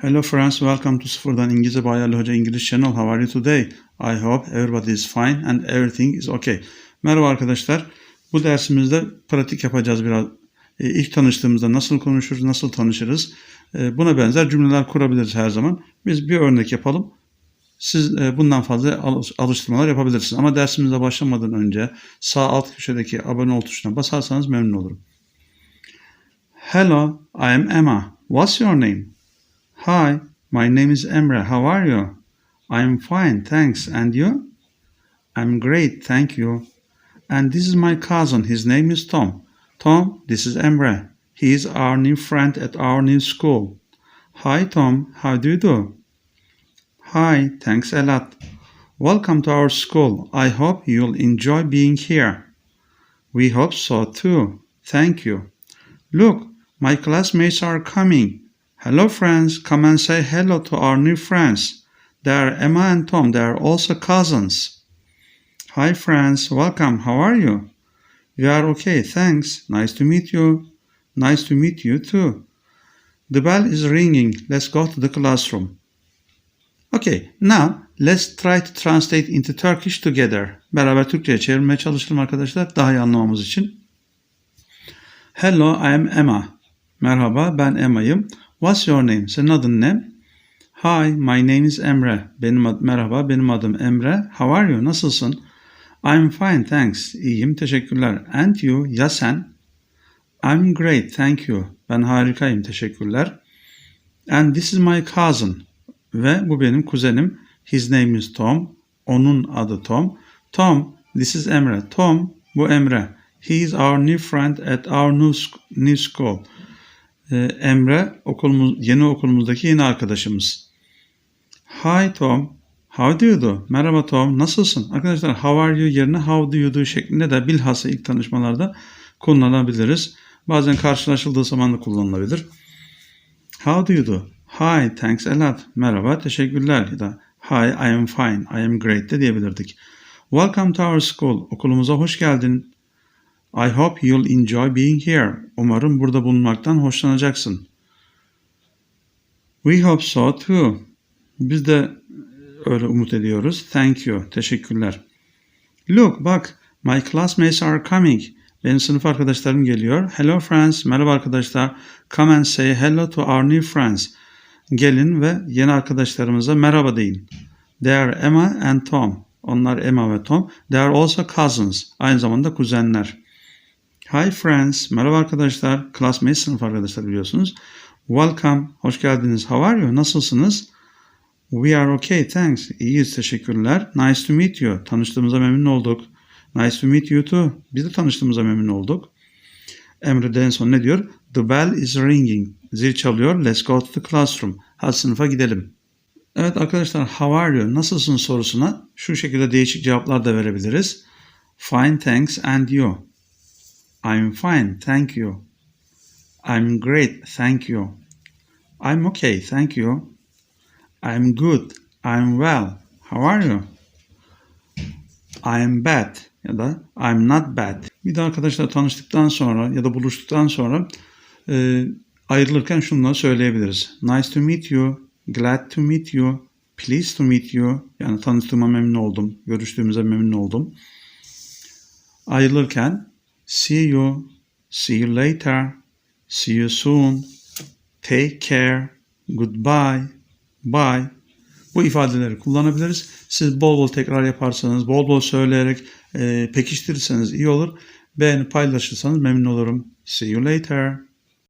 Hello friends, welcome to Sıfırdan İngilizce by Ali Hoca English Channel. How are you today? I hope everybody is fine and everything is okay. Merhaba arkadaşlar. Bu dersimizde pratik yapacağız biraz. E, ilk tanıştığımızda nasıl konuşuruz, nasıl tanışırız? E, buna benzer cümleler kurabiliriz her zaman. Biz bir örnek yapalım. Siz e, bundan fazla alış- alıştırmalar yapabilirsiniz. Ama dersimize başlamadan önce sağ alt köşedeki abone ol tuşuna basarsanız memnun olurum. Hello, I am Emma. What's your name? Hi, my name is Emre. How are you? I'm fine, thanks. And you? I'm great, thank you. And this is my cousin. His name is Tom. Tom, this is Emre. He is our new friend at our new school. Hi, Tom. How do you do? Hi, thanks a lot. Welcome to our school. I hope you'll enjoy being here. We hope so too. Thank you. Look, my classmates are coming. Hello, friends. Come and say hello to our new friends. They are Emma and Tom. They are also cousins. Hi, friends. Welcome. How are you? We are okay. Thanks. Nice to meet you. Nice to meet you too. The bell is ringing. Let's go to the classroom. Okay, now let's try to translate into Turkish together. Beraber Türkçe'ye çevirmeye çalışalım arkadaşlar daha iyi anlamamız için. Hello, I am Emma. Merhaba, ben Emma'yım. What's your name? Senin adın ne? Hi, my name is Emre. Benim ad- merhaba, benim adım Emre. How are you? Nasılsın? I'm fine, thanks. İyiyim, teşekkürler. And you? Ya sen? I'm great, thank you. Ben harikayım, teşekkürler. And this is my cousin. Ve bu benim kuzenim. His name is Tom. Onun adı Tom. Tom, this is Emre. Tom, bu Emre. He is our new friend at our new, new school. Ee, Emre okulumuz, yeni okulumuzdaki yeni arkadaşımız. Hi Tom, how do you do? Merhaba Tom, nasılsın? Arkadaşlar how are you yerine how do you do şeklinde de bilhassa ilk tanışmalarda kullanabiliriz. Bazen karşılaşıldığı zaman da kullanılabilir. How do you do? Hi, thanks a lot. Merhaba, teşekkürler. Ya da Hi, I am fine, I am great de diyebilirdik. Welcome to our school. Okulumuza hoş geldin. I hope you'll enjoy being here. Umarım burada bulunmaktan hoşlanacaksın. We hope so too. Biz de öyle umut ediyoruz. Thank you. Teşekkürler. Look, bak. My classmates are coming. Benim sınıf arkadaşlarım geliyor. Hello friends. Merhaba arkadaşlar. Come and say hello to our new friends. Gelin ve yeni arkadaşlarımıza merhaba deyin. They are Emma and Tom. Onlar Emma ve Tom. They are also cousins. Aynı zamanda kuzenler. Hi friends. Merhaba arkadaşlar. Classmates sınıf arkadaşlar biliyorsunuz. Welcome. Hoş geldiniz. How are you? Nasılsınız? We are okay, thanks. İyiyiz, teşekkürler. Nice to meet you. Tanıştığımıza memnun olduk. Nice to meet you too. Biz de tanıştığımıza memnun olduk. Emre de en son ne diyor? The bell is ringing. Zil çalıyor. Let's go to the classroom. Hadi sınıfa gidelim. Evet arkadaşlar, how are you? Nasılsın sorusuna şu şekilde değişik cevaplar da verebiliriz. Fine, thanks, and you. I'm fine, thank you. I'm great, thank you. I'm okay, thank you. I'm good. I'm well. How are you? I'm bad ya da I'm not bad. Bir de arkadaşlar tanıştıktan sonra ya da buluştuktan sonra e, ayrılırken şunları söyleyebiliriz. Nice to meet you. Glad to meet you. Pleased to meet you. Yani tanıştığıma memnun oldum. Görüştüğümüze memnun oldum. Ayrılırken see you. See you later. See you soon. Take care. Goodbye. Bye. Bu ifadeleri kullanabiliriz. Siz bol bol tekrar yaparsanız, bol bol söyleyerek e, pekiştirirseniz iyi olur. Beğeni paylaşırsanız memnun olurum. See you later.